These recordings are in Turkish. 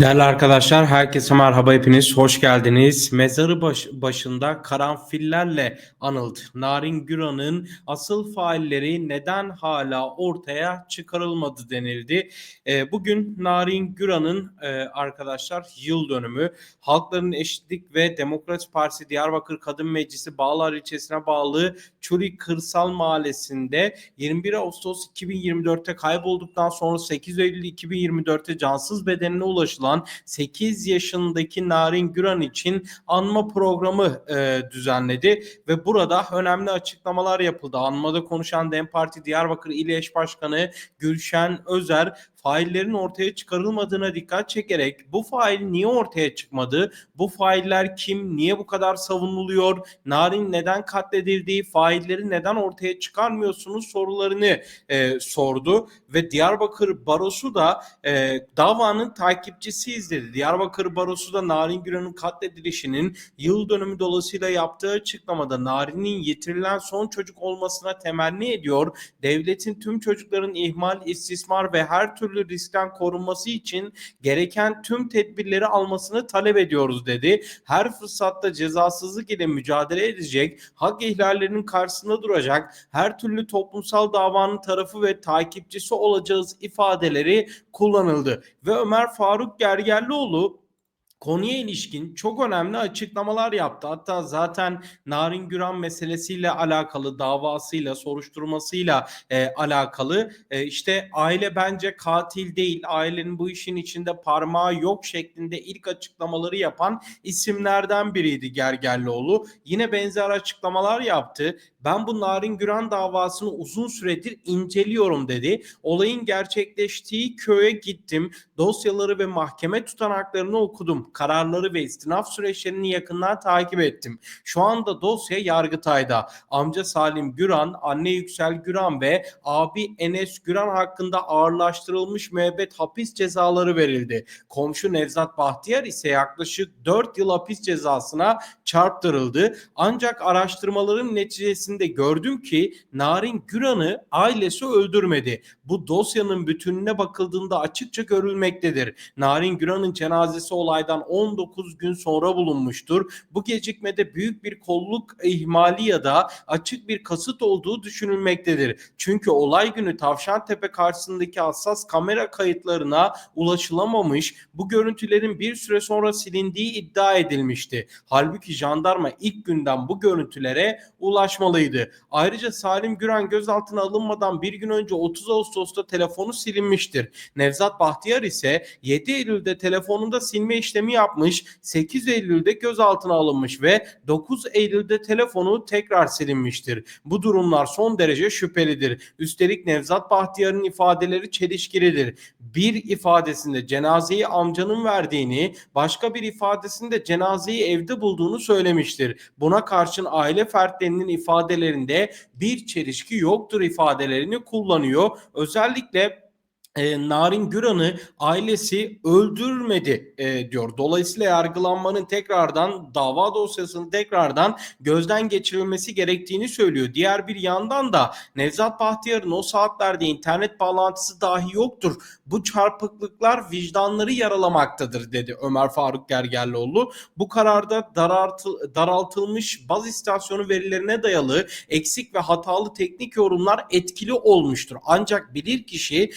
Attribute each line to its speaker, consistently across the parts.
Speaker 1: Değerli arkadaşlar, herkese merhaba hepiniz, hoş geldiniz. Mezarı baş- başında karanfillerle anıldı. Narin Güran'ın asıl failleri neden hala ortaya çıkarılmadı denildi. Ee, bugün Narin Güran'ın e, arkadaşlar yıl dönümü. Halkların Eşitlik ve Demokrasi Partisi Diyarbakır Kadın Meclisi Bağlar ilçesine bağlı Çuri Kırsal Mahallesi'nde 21 Ağustos 2024'te kaybolduktan sonra 8 Eylül 2024'te cansız bedenine ulaşılan 8 yaşındaki Narin Güran için anma programı e, düzenledi ve burada önemli açıklamalar yapıldı. Anmada konuşan DEM Parti Diyarbakır İl Eş Başkanı Gülşen Özer faillerin ortaya çıkarılmadığına dikkat çekerek bu fail niye ortaya çıkmadı? Bu failler kim? Niye bu kadar savunuluyor? Narin neden katledildi? Failleri neden ortaya çıkarmıyorsunuz sorularını e, sordu ve Diyarbakır Barosu da e, davanın takipçisiyiz dedi. Diyarbakır Barosu da Narin Güran'ın katledilişinin yıl dönümü dolayısıyla yaptığı açıklamada Narin'in yitirilen son çocuk olmasına temenni ediyor. Devletin tüm çocukların ihmal, istismar ve her türlü riskten korunması için gereken tüm tedbirleri almasını talep ediyoruz dedi. Her fırsatta cezasızlık ile mücadele edecek, hak ihlallerinin karşısında duracak, her türlü toplumsal davanın tarafı ve takipçisi olacağız ifadeleri kullanıldı. Ve Ömer Faruk Gergerlioğlu konuya ilişkin çok önemli açıklamalar yaptı. Hatta zaten Narin Güran meselesiyle alakalı, davasıyla, soruşturmasıyla e, alakalı e, işte aile bence katil değil, ailenin bu işin içinde parmağı yok şeklinde ilk açıklamaları yapan isimlerden biriydi Gergerlioğlu. Yine benzer açıklamalar yaptı. Ben bu Narin Güran davasını uzun süredir inceliyorum dedi. Olayın gerçekleştiği köye gittim. Dosyaları ve mahkeme tutanaklarını okudum. Kararları ve istinaf süreçlerini yakından takip ettim. Şu anda dosya Yargıtay'da. Amca Salim Güran, anne Yüksel Güran ve abi Enes Güran hakkında ağırlaştırılmış müebbet hapis cezaları verildi. Komşu Nevzat Bahtiyar ise yaklaşık 4 yıl hapis cezasına çarptırıldı. Ancak araştırmaların neticesinde gördüm ki Narin Güran'ı ailesi öldürmedi. Bu dosyanın bütününe bakıldığında açıkça görülmektedir. Narin Güran'ın cenazesi olaydan 19 gün sonra bulunmuştur. Bu gecikmede büyük bir kolluk ihmali ya da açık bir kasıt olduğu düşünülmektedir. Çünkü olay günü Tavşantepe karşısındaki hassas kamera kayıtlarına ulaşılamamış, bu görüntülerin bir süre sonra silindiği iddia edilmişti. Halbuki jandarma ilk günden bu görüntülere ulaşmalıydı. Ayrıca Salim Güran gözaltına alınmadan bir gün önce 30 Ağustos'ta telefonu silinmiştir. Nevzat Bahtiyar ise 7 Eylül'de telefonunda silme işlemi yapmış, 8 Eylül'de gözaltına alınmış ve 9 Eylül'de telefonu tekrar silinmiştir. Bu durumlar son derece şüphelidir. Üstelik Nevzat Bahtiyar'ın ifadeleri çelişkilidir. Bir ifadesinde cenazeyi amcanın verdiğini, başka bir ifadesinde cenazeyi evde bulduğunu söylemiştir. Buna karşın aile fertlerinin ifadelerinde bir çelişki yoktur ifadelerini kullanıyor. Özellikle e, Narin Güran'ı ailesi öldürmedi e, diyor. Dolayısıyla yargılanmanın tekrardan dava dosyasının tekrardan gözden geçirilmesi gerektiğini söylüyor. Diğer bir yandan da Nevzat Bahtiyar'ın o saatlerde internet bağlantısı dahi yoktur. Bu çarpıklıklar vicdanları yaralamaktadır dedi Ömer Faruk Gergerlioğlu. Bu kararda daraltı, daraltılmış baz istasyonu verilerine dayalı eksik ve hatalı teknik yorumlar etkili olmuştur. Ancak bilirkişi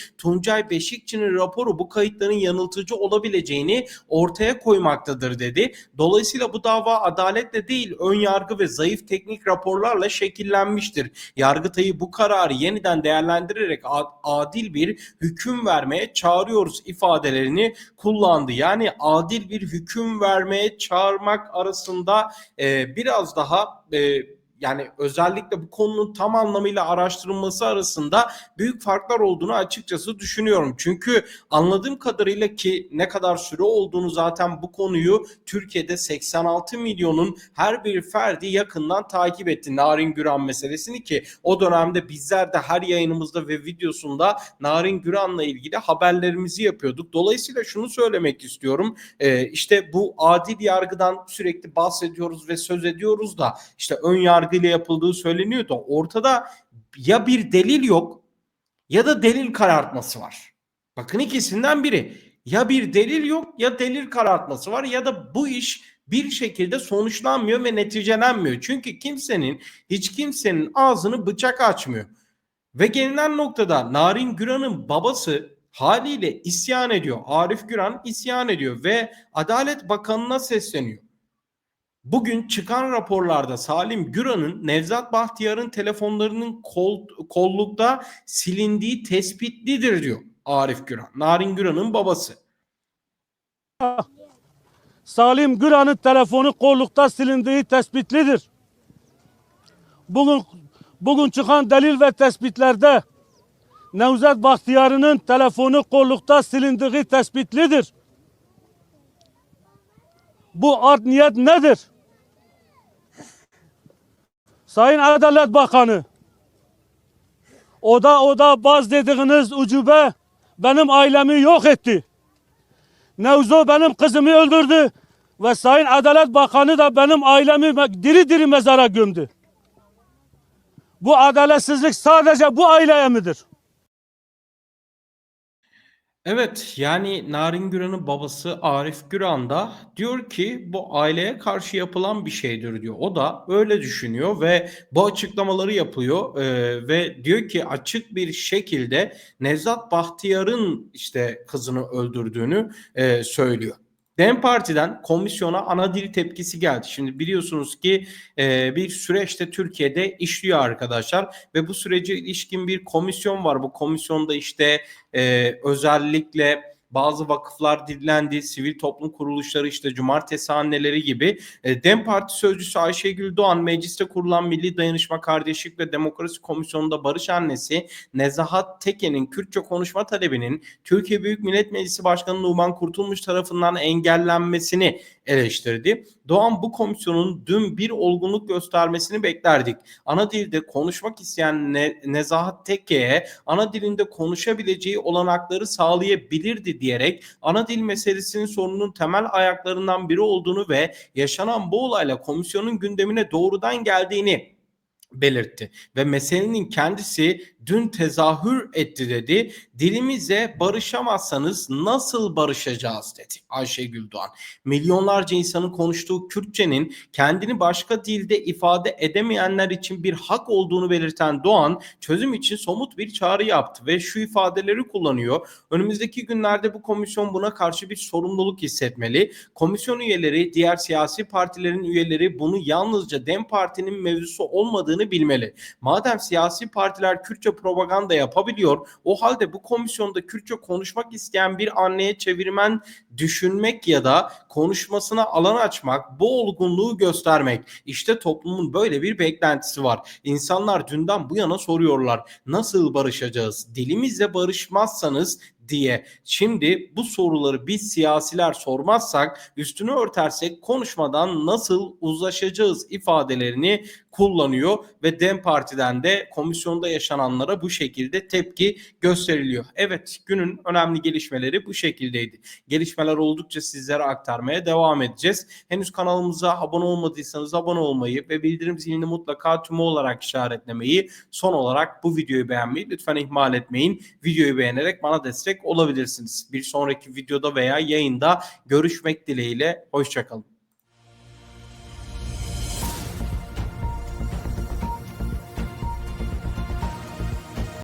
Speaker 1: Tuncay Beşikçi'nin raporu bu kayıtların yanıltıcı olabileceğini ortaya koymaktadır dedi. Dolayısıyla bu dava adaletle değil ön yargı ve zayıf teknik raporlarla şekillenmiştir. Yargıtay'ı bu kararı yeniden değerlendirerek adil bir hüküm vermeye çağırıyoruz ifadelerini kullandı. Yani adil bir hüküm vermeye çağırmak arasında e, biraz daha e, yani özellikle bu konunun tam anlamıyla araştırılması arasında büyük farklar olduğunu açıkçası düşünüyorum. Çünkü anladığım kadarıyla ki ne kadar süre olduğunu zaten bu konuyu Türkiye'de 86 milyonun her bir ferdi yakından takip etti. Narin Güran meselesini ki o dönemde bizler de her yayınımızda ve videosunda Narin Güran'la ilgili haberlerimizi yapıyorduk. Dolayısıyla şunu söylemek istiyorum. Ee, işte bu adil yargıdan sürekli bahsediyoruz ve söz ediyoruz da işte ön yargı yargıyla yapıldığı söyleniyor da ortada ya bir delil yok ya da delil karartması var. Bakın ikisinden biri. Ya bir delil yok ya delil karartması var ya da bu iş bir şekilde sonuçlanmıyor ve neticelenmiyor. Çünkü kimsenin hiç kimsenin ağzını bıçak açmıyor. Ve gelinen noktada Narin Güran'ın babası haliyle isyan ediyor. Arif Güran isyan ediyor ve Adalet Bakanı'na sesleniyor. Bugün çıkan raporlarda Salim Güran'ın Nevzat Bahtiyar'ın telefonlarının kol, kollukta silindiği tespitlidir diyor Arif Güran. Narin Güran'ın babası.
Speaker 2: Salim Güran'ın telefonu kollukta silindiği tespitlidir. Bugün bugün çıkan delil ve tespitlerde Nevzat Bahtiyar'ın telefonu kollukta silindiği tespitlidir. Bu art niyet nedir? Sayın Adalet Bakanı, oda oda baz dediğiniz ucube benim ailemi yok etti. Nevzo benim kızımı öldürdü ve Sayın Adalet Bakanı da benim ailemi diri diri mezara gömdü. Bu adaletsizlik sadece bu aileye midir?
Speaker 1: Evet yani Narin Güran'ın babası Arif Güran da diyor ki bu aileye karşı yapılan bir şeydir diyor. O da öyle düşünüyor ve bu açıklamaları yapıyor Ee, ve diyor ki açık bir şekilde Nevzat Bahtiyar'ın işte kızını öldürdüğünü e, söylüyor. DEM Parti'den komisyona ana dil tepkisi geldi. Şimdi biliyorsunuz ki e, bir süreçte Türkiye'de işliyor arkadaşlar ve bu sürece ilişkin bir komisyon var. Bu komisyonda işte e, özellikle bazı vakıflar dinlendi, sivil toplum kuruluşları işte cumartesi anneleri gibi. E, DEM Parti sözcüsü Ayşegül Doğan mecliste kurulan Milli Dayanışma Kardeşlik ve Demokrasi Komisyonu'nda barış annesi Nezahat Teke'nin Kürtçe konuşma talebinin Türkiye Büyük Millet Meclisi Başkanı Numan Kurtulmuş tarafından engellenmesini eleştirdi. Doğan bu komisyonun dün bir olgunluk göstermesini beklerdik. Ana dilde konuşmak isteyen Ne- Nezahat Tekke'ye ana dilinde konuşabileceği olanakları sağlayabilirdi diyerek ana dil meselesinin sorunun temel ayaklarından biri olduğunu ve yaşanan bu olayla komisyonun gündemine doğrudan geldiğini belirtti ve meselenin kendisi dün tezahür etti dedi. Dilimizle barışamazsanız nasıl barışacağız dedi Ayşegül Doğan. Milyonlarca insanın konuştuğu Kürtçenin kendini başka dilde ifade edemeyenler için bir hak olduğunu belirten Doğan çözüm için somut bir çağrı yaptı ve şu ifadeleri kullanıyor. Önümüzdeki günlerde bu komisyon buna karşı bir sorumluluk hissetmeli. Komisyon üyeleri, diğer siyasi partilerin üyeleri bunu yalnızca DEM Parti'nin mevzusu olmadığını bilmeli. Madem siyasi partiler Kürtçe propaganda yapabiliyor, o halde bu komisyonda Kürtçe konuşmak isteyen bir anneye çevirmen düşünmek ya da konuşmasına alan açmak, bu olgunluğu göstermek. İşte toplumun böyle bir beklentisi var. İnsanlar dünden bu yana soruyorlar. Nasıl barışacağız? Dilimizle barışmazsanız diye. Şimdi bu soruları biz siyasiler sormazsak, üstünü örtersek konuşmadan nasıl uzlaşacağız ifadelerini kullanıyor ve DEM Parti'den de komisyonda yaşananlara bu şekilde tepki gösteriliyor. Evet günün önemli gelişmeleri bu şekildeydi. Gelişmeler oldukça sizlere aktarmaya devam edeceğiz. Henüz kanalımıza abone olmadıysanız abone olmayı ve bildirim zilini mutlaka tümü olarak işaretlemeyi son olarak bu videoyu beğenmeyi lütfen ihmal etmeyin. Videoyu beğenerek bana olabilirsiniz. Bir sonraki videoda veya yayında görüşmek dileğiyle. Hoşçakalın.